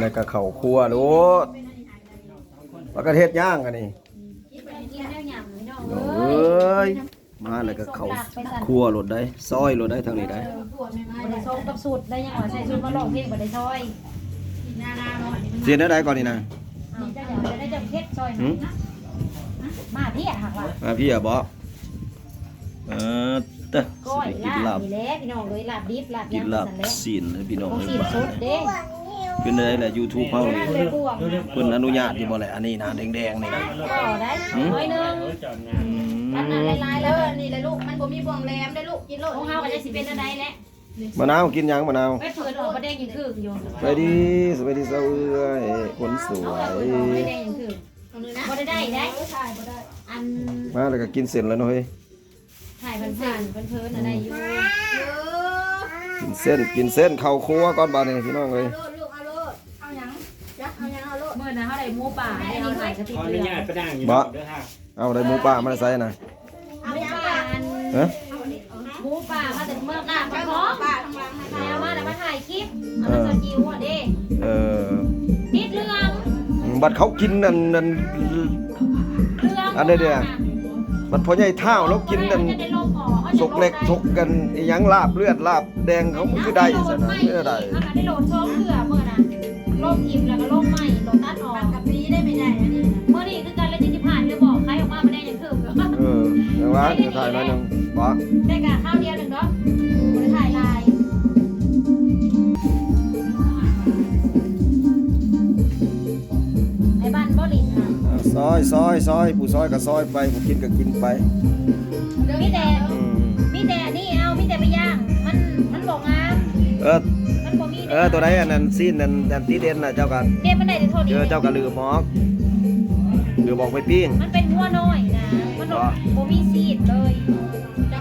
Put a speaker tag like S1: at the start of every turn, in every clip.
S1: แล้วก็เข้าครัวโลดปกติเฮ็ดย่างกันนี่
S2: กินแล้วหยำพี่น้อง
S1: เอ
S2: เอ้ย้
S1: ยมาแล้วก็เข้าครัวโลดได้ซอยโลดได้ทางนี้ได้
S2: บ่ได้ชงกับสูตรได้ยังว่าใส่สูตรมาลองเพลงบ่ได้ซอย
S1: เสียได้ใดก่อนนี่นะ
S2: อ้าวเจ้าเดี๋ยวจะได้จะเฮ็ดซอย
S1: หืม
S2: มาพี่อะหักว่า
S1: มาพี่อะบ่เออเด้อ
S2: ก้อย
S1: สิได้กิน
S2: ลา
S1: ลา
S2: บบนี่แหละพี่น้องเลยลาบดิบลาบ
S1: กิ
S2: ยำ
S1: นลาบ
S2: สั่นแหละ
S1: ซีนให้พี่น้อง
S2: ของ
S1: เอ้ย
S2: สี
S1: บ้า
S2: สุดเด้
S1: เป็นได้แหละ YouTube เฮานี่
S2: เลยบวง
S1: เพิ่นอนุญาตที่บ่แหละอันนี้นะแดงๆนี่นะ
S2: ต่อได้น้อยหนึง
S1: อื
S3: อัน
S1: ม
S3: นั้นลายๆแล้วนี่แหละลูกมันบ่มีบ่วงแหลมได้ลูกกินโลด
S2: ของเฮาก็จะสิเป็นอันใดแหละ
S1: มะนาวกินยังมะนาว
S2: ไปเปิดออกบ่ได้ยินคืออยู่
S1: ไปดีสวัสดีเซาเอ้ยคนสว
S2: เอา
S1: ย
S2: เปิดออกบ่ได้ยินคือ
S3: ตรงนี้นะ
S2: บ่ได้ได้ได้
S3: ถ่ายบ่ได้
S2: อัน
S1: มาแล้วก็กินเสร็จแล้วเนาะเฮ้ย
S2: ถ่ายผ่านๆเพิ่นๆอะไรอยู่
S3: เออ
S1: กินเส้นกินเส้นเข้าครัวก่อนบาดนี้พี่น้องเอ้ย
S3: โลดลูกเอาโลดเอาหยังจักเอา หยังเอาโลด
S2: เมื่อนะเฮาได้หมูป่าได้เอาใส่กระติก
S4: ขออ
S2: เรื
S4: นุ
S2: อ
S4: ญาตไปนั่งอยู่
S1: บ่
S4: เด้อค่ะ
S1: เอาได้หมูป่ามาใส่นะ
S3: เอา
S2: หมู
S3: หยัง
S2: ป่า
S3: ป่า
S2: อัน
S1: ฮะ
S3: เอาอันนี้เอานะ
S2: หมูป่ามาจากเมืองหน้า
S3: เจ้า
S2: พร้อม
S3: ป่าทั้งหลังให้
S2: แล้วมาแล้วมาถ่ายคลิปเอามาสกิวอะเด้
S1: เออ
S2: นิดเรื่อง
S1: บัดเขากินนั่นนั่น
S2: เรื่อง
S1: อันใดเด้อบัดพ่อใหญ่เท่าแล้วกินนั่น
S2: จะได้ลมออก
S1: สกเล็กสกกันอีหยังลาบเลือดลาบแดงเขามันคือได้ซะนะไม่ได้
S2: ถ้าได้โหลดช่องเสือเมื่อน่ะลมอิ่มแล้วก็ล จะ
S1: ถ่ายหน่อยหนึงบ่
S2: ได้กะข้าวเดียวหนึ่งเนาะบริถ่ายลายไอ้บ้านบ่ลินค่ะ
S1: อ่าซอยซอยซอยผู้ซอยก็ซอยไปผู้กินก็กินไป
S2: มีแต่
S1: อืม
S2: มีแต่นี่เอามีแต่ไปย่าง มันมันบอกงาม
S1: เออ
S2: มันบ่มี
S1: เออตัวใดอันนั้นซีนนั่นอันที่เด่นน่ะเจ้าก็
S2: เด็มันได้แต่เท่า
S1: เจ
S2: นี้
S1: อเจ้าก็ลืมหมอกลืมบอกไปปิ้ง
S2: มันเป็นหัวน้อยนะมัน บ่บ่มีซีดเลย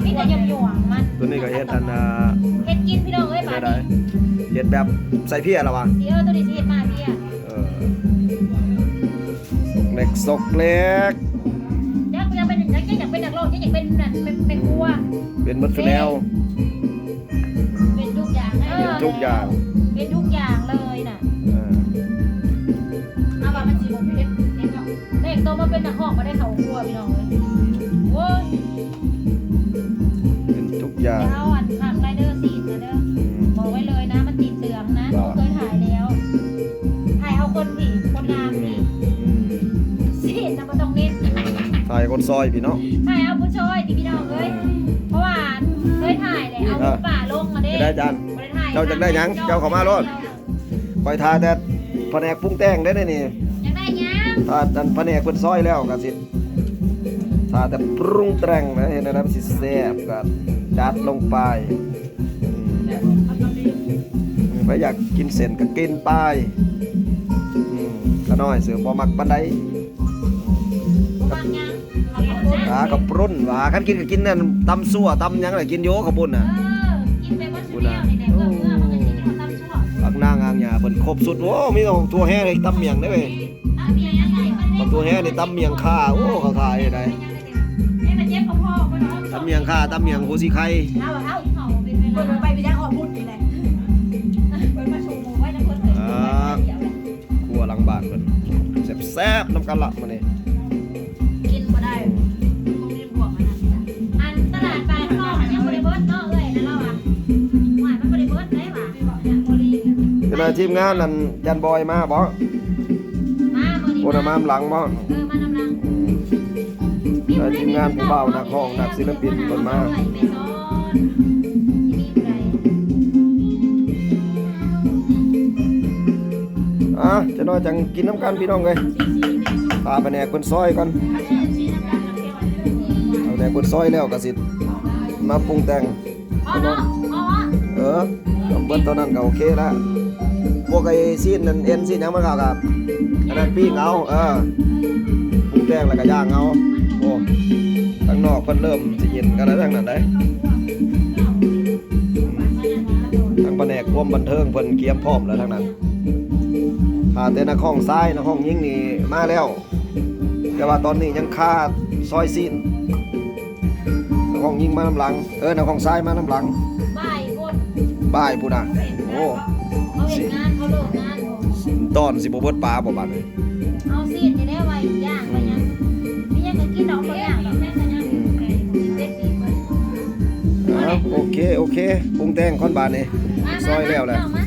S2: มีแต่หย่อมๆมัน
S1: ตัวนี้ก็เฮ็ดอันน่ะ
S2: เฮ็ดกินพี่น้องเอ้ย
S1: เฮ็
S2: บา
S1: ด
S2: ด
S1: ได้
S2: นี้
S1: เฮ็ดแบบใส่เพียระวัง
S2: สิเออตัวนี้สิเฮ็ดมาพี่อะ
S1: เออเล็กซกเล็ก
S2: อยากอยากเป็นอยากอยากเป็นนักร้องอยากเป็นนั่นเป็นเป็นครัว
S1: เป็นหมดซุแนว
S3: เป็นทุกอย่างให้
S1: เป็นทุกอย่าง
S2: เป็นทุกอย่างเลยน่ะ
S1: เออ
S3: เอาว่ามันสิบ่เผ็ดเห็นเนาะ
S2: เด็กโตมาเป็นนักร้องมาได้เข้าครัวพี่น้องเลย ถ่ายเอาคนผีคนงามผี
S1: อืม
S2: ซีดนะมันต้องเน้น
S1: ถ่ายคนซอยพี่เนาะ
S2: ถ่ายเอาผู้ช่วยที่พี่น้องเอ้ยเพราะว่าเคยถ่ายเลยเอาหมูป่าลงมาเด้
S1: ไม่ได้จาน
S2: บ่ได้ถ่ย
S1: เจ้าอยากได้หยังเจ้าเข้ามาโลดคอยทาแต่แผนกปรุงแต่งได้เลยนี่
S2: อยากได้หยัง
S1: ถ้าอันแผนกเพิ่นซอยแล้วก็สิถ้าแต่ปรุงแต่งนะเห็นแล้วมันสิแซ่บก็จัดลงไปอืมไปอยากกินเส้นก็กินไปอืมก็ น้อยเสือบ่มักปานใด
S2: บ่บางหยังเอาไปคนนะ
S1: หากับปรุนว่าคันกินก็กินนั่นตำซั่วตำหยังน่ะกินโยกับปุ่น
S2: เอ
S1: น่ะ
S2: อกินไปว่าชุดเดียวนี่แหละเพื่อเพื่อมันก็กินที่เขาตำชั่ว
S1: ผักนางอางหญ้าเพิ่นครบสุดโอ้มีแต่ตัวแห้เลยตำเมียงได้เว้ย
S2: ตำเมียงยังไงมัน
S1: บางตัวแห้นี่ตำเมียงข่าโอ้เขาขายได้
S2: เอ้ยมันเจ็บกับพ่อบ่เนาะ
S1: ตำเมียงข่าตำเมียงหัวสีไข่
S2: เอาเอาเขาเป็นเว
S3: เปิด
S2: ลา
S3: ไปไปยัง
S1: ซ่บๆน้ำกันละมานี่
S3: กินบ่ได้คงเรียนบวกมันนะ
S2: อันตลาดปลายคลองยังบ่ได้เบิดเนาะเอ้ยนะเราอะหวานมันบ่ได้เบิดได้หว่าเนี่ยบ่รีบ
S1: เป็นไงทีมงานนั่นยันบอยมาบ่
S2: มามื้อนี้
S1: โอนมามหลังบ่
S2: เออมานำลัง
S1: เออทีมงานผู้เบานักร้องนักศิลปินเพิ่นมาะจะน้อยจังกินน้ำกันพี่น้องเลยพาไปแหนกเพิ่นซอยก่อนเอาแหนกเพิ่นซอยแล้วก็สิมาปรุงแต่ง
S2: เนาะอ๋อ
S1: เออก็เบิดเท่านั้นก็โอเคล้วพวกไอ้ซีนนั่นเอ็นซีนยังมันก็กับอันนั้นปิ้งเอาเออปรุงแต่งแล้วก็ย่างเอาโอ้ข้างนอกเพิ่นเริ่มสิเย็นกันแล้วทั้งนั้นได้ทางแผนกความบันเทิงเพิ่นเตรียมพร้อมแล้วทั้งนั้น ถ้าแต่นักห้องซ้ายนักห้องยิงนี่มาแล้ว แต่ว่าตอนนี้ยังคาซอยซีนนักห้องยิงมาน้ำหลัง เออนักห้องซ้ายมาน้ำหลัง
S2: บ่ายพุ่น
S1: บ่ายพูดนะโอ้
S2: เขาเห็นงานเขาเลิกงาน
S1: ดตอนสิบ่เบิดปลาบ่บัดนี้
S2: เอาซีดจะได้ไว้ย่างไว้ยังไม่ยังก็กินดอกบ่ย่างดอกแม่ก็ยังเด็ดดีเบิด
S1: อ้าวโอเค โอเคปรุงแต่งก่อนบาดนี้
S2: มา
S1: ซอยแล้วแหละ
S2: มามา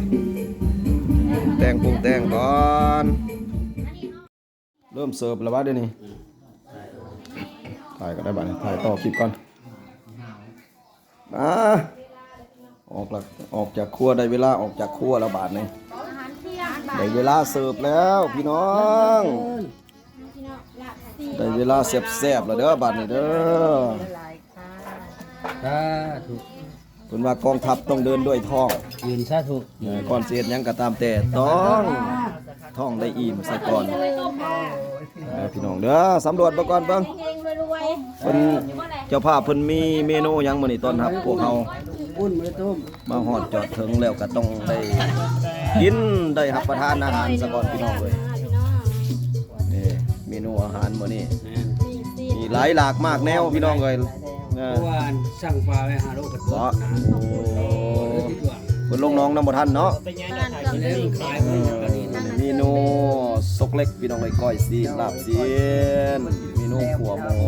S1: แต่งปรุงแต่งก่อน
S2: อันนี้เนาะ
S1: เริ่มเสิร์ฟแล้ววะเดี๋ยวนี้ถ่ายก็ได้บาดนี้ถ่ายต่อคลิปก่อนอ่าออกละออกจากครัวได้เวลาออกจากครัวแล้วบาดนี้
S2: อาหารเที่ยง
S1: ได้เวลาเสิร์ฟแล้วพี่น้องได้เวลาแซ่บๆแล้วเด้อบาดนี้เด้อ
S4: สา ธุ
S1: เพิ่นว่ากองทัพต้องเดินด้วยท้อง
S4: ยืนสาธุ
S1: เออก่อนเสียดหยังก็ตามแต่ต้องท้องได้อิ่มซะก่อนเออพี่น้องเด้อสำรวจมาก่อนเบิ่ง
S2: เฮงๆรวย
S1: เพิ่นเจ้าภาพเพิ่นมีเมนูหยังมื้อนี้ต้อนรับพวกเฮา
S4: อุ่นมือต้ม
S1: มาฮอดจอดถึงแล้วก็ต้องได้กินได้รับประทานอาหารซะก่อนพี่น้องเอ้ยนี่เมนูอาหารมื้อนี้
S4: แม่น
S1: มีหลายหลากมากแนวพี่น้องเอ้ย เอ
S4: เพ
S1: อ
S4: ราะว่าสั่งปลาไว้หาโลกกัน
S1: เพราะ
S4: นะ
S1: โอ้
S4: เออที่ตัว
S1: เพิ่นลงน้องน้ำบ่ทันเนาะ
S4: มันเลยขาย
S1: เอ
S4: ไป
S1: อ
S4: อย่างนี้
S1: เมนูซกเล็กพี่น้องเอ้ยก้อยซีนลาบซีนเมนูขัวหมู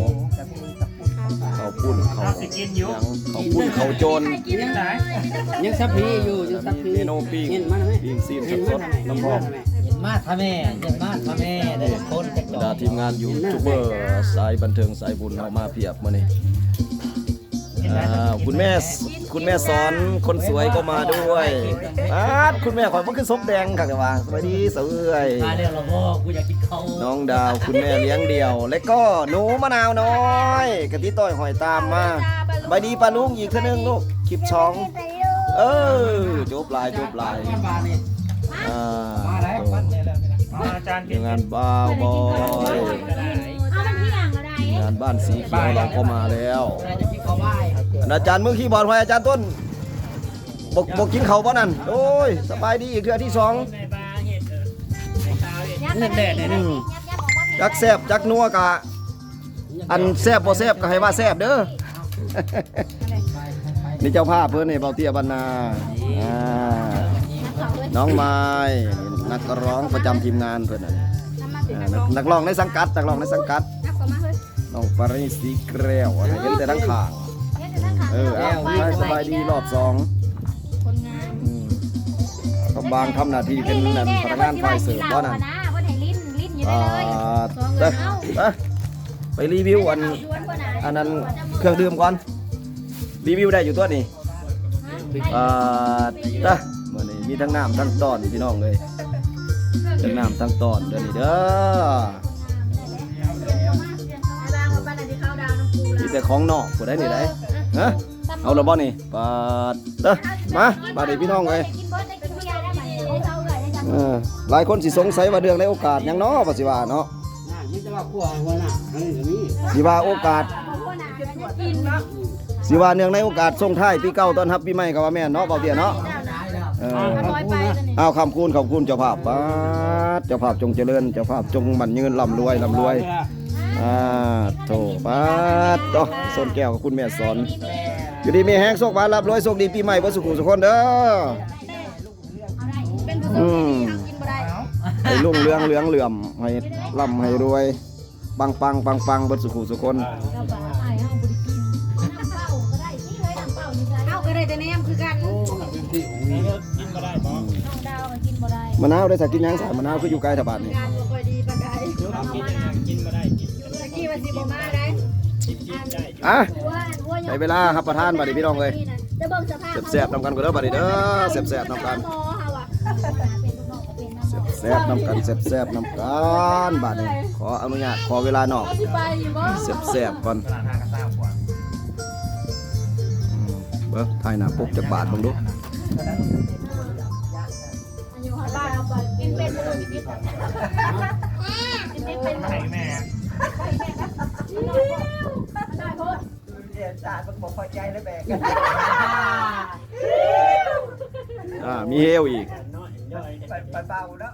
S1: ข้าวปุ้นข้าวหยังข้าวปุ้นข้าวโจร
S4: ยังไงยังสับพีอยู่ยังสับพี
S1: เมนูปิ้ง
S4: เห็นมันไหม
S1: ปิ้งซีน
S4: เห็น
S1: ส
S4: มั
S1: ด
S4: น
S1: ๆน้ำหอม
S5: เย็นมากพ่อแม่เย็นมากพ่อแม่ได้คนจะ
S1: บ
S5: จ
S1: ร
S5: อ
S1: รดาทีมงานยูทูบเบอร์สายบันเทิงสายบุญเอามาเพียบมื้อนี้ อ่าคุณแม่คุณแม่สอนคนสวยก็มาด้วยอาดคุณแม่ขอยบ่คือสมแดงค่ะว่าสวัสดีเสาวเอ้ย
S5: มาเรื่องเราพ่อกูอยากกินเขา
S1: น้องดาวคุณแม่เลี้ยงเดี่ยว และก็หนูมะนาวน้อยกะทิต้อยหอยตามมาบายดีปาลุงอีกเท่านึงลูกคลิปช่อง เออจบลายจบลาย
S4: ปลานี่
S1: อ่า
S4: มาแล้ว
S1: เดี๋ยวงานบ้าวบอยา
S2: น
S1: บ้านสีเขียวเราก็มาแล้ว
S5: น่าจะกินเขาไหว้
S1: อาจารย์มือคีย์บอร์ดไว้อาจารย์ต้นบกบกกินเขาวบ่นั่นโอ้ยสบายดีอีกเทื่อที่สอง
S2: ยัดแดดเลยนะยัดออกมา
S1: จักแซบจักนัวกะอันแซบบ่แซบก็ให้ว่าแซบเด้อนี่เจ้าภาพเพื่อนนี่เบาเตี้ยบรรณาอ่าน้องไม้นักร้องประจำทีมงานเพื่อนน่ะอ่านักนักร้องในสังกัดนักร้องในสังกัด น้องปาริสีแกรวอะไรเห็นแต่ทั้งขางเออเอาไปสบายดีรอบสอง
S2: คนงาน
S1: อืมก็บางทำหน้าที่เป็นนั่นพนักงานฝ่ายเสิร์ฟว่านั่น
S2: ว่าไหนลิ้นลิ้นอยู่
S1: อ่า
S2: ได้เลย
S1: เด้อไปไปรีวิวอัน อันนั้นเครื่องดื่มก่อน รีวิวได้อยู่ตัวนี้อ่าเด้อมื้อนี้มีทั้งน้ำทั้งตอนพี่น้องเลยทั้งน้ำทั้งตอนเด้อนี่เด้อ แต่ของนอกผู้ใดนี่ได้ฮะเอาและบ่นี่ปาดเด้อมาบาดนี้พี่น้องเลย
S2: กินเบิร์ดได้กินเบียร์ได้ไหมได้เท่าไหร่ได้จัง
S1: เออหลายคนสิสงสัยว่าเรื่องในโอกาสหยังเนาะบ่สิว่าเนาะ
S4: น่านี่จะว่าขั้วหัวหน้าอันนี้ก็มี
S1: สิว่าโอกาส สิว่าเนื่องในโอกาสส่งท้ายปีเก่าต้อนรับปีใหม่ก็ว่าแม่นเนาะเบาเตี้ยเนาะเออ
S2: น้อยไปเลยนี่
S1: อ้าวคำคูณขอบคุณเจ้าภาพปาดเจ้าภาพจงเจริญเจ้าภาพจงมั่นยืนร่ำรวยร่ำรวย อ่าโถปาดต่อส้นแก้วกับคุณแม่สอน อยู่ดีมีแห้งโชคบานรับรวยโชคดีปีใหม่บ่สุขุสุขคนเด้ออืมให้รุ่งเรืองเหลืองเหลื่อมให้ร่ำให้รวย ปังปังปังปังบ่สุขุสุขคน
S2: เอาก็ได้แต่แนมคือกัน
S4: เป็นที่ของมี
S2: น้องดาวก็กิน
S1: มะนาวได้สักกินยังสายมะนาวคืออยู่ไกลถบานี่
S2: การบ่ค่อยดีปานใดกินบ่ได้กินตะกี้ว่า สิบ่มาได้
S1: อะ
S2: ว่าว่า
S1: ได้เวลาครับประทานบัดนี้พี่น้องเอ้ย
S2: จะเบิ่งสภาพ
S1: แซ่บๆนำกันก็เด้อบัดนี้เด้อแซ่บๆนำกัน
S2: เฮาอะเป็นลูกน้องก็เป็นน้ำ
S1: แซ่บๆนำกันแซ่บๆนำกันบัดนี้ขออนุญาตขอเวลาหนอก
S2: สิไปอยู่บ่
S1: แซ่บๆก่อนเบิ่งถ่ายหน้าปกจักบาทเบิ่งดู
S2: อยู่หาบ้านเอาไปกินเป็นบ่มีพิษกิน
S1: อ่ามีเฮลอีก
S6: ไปเบาๆแล้ว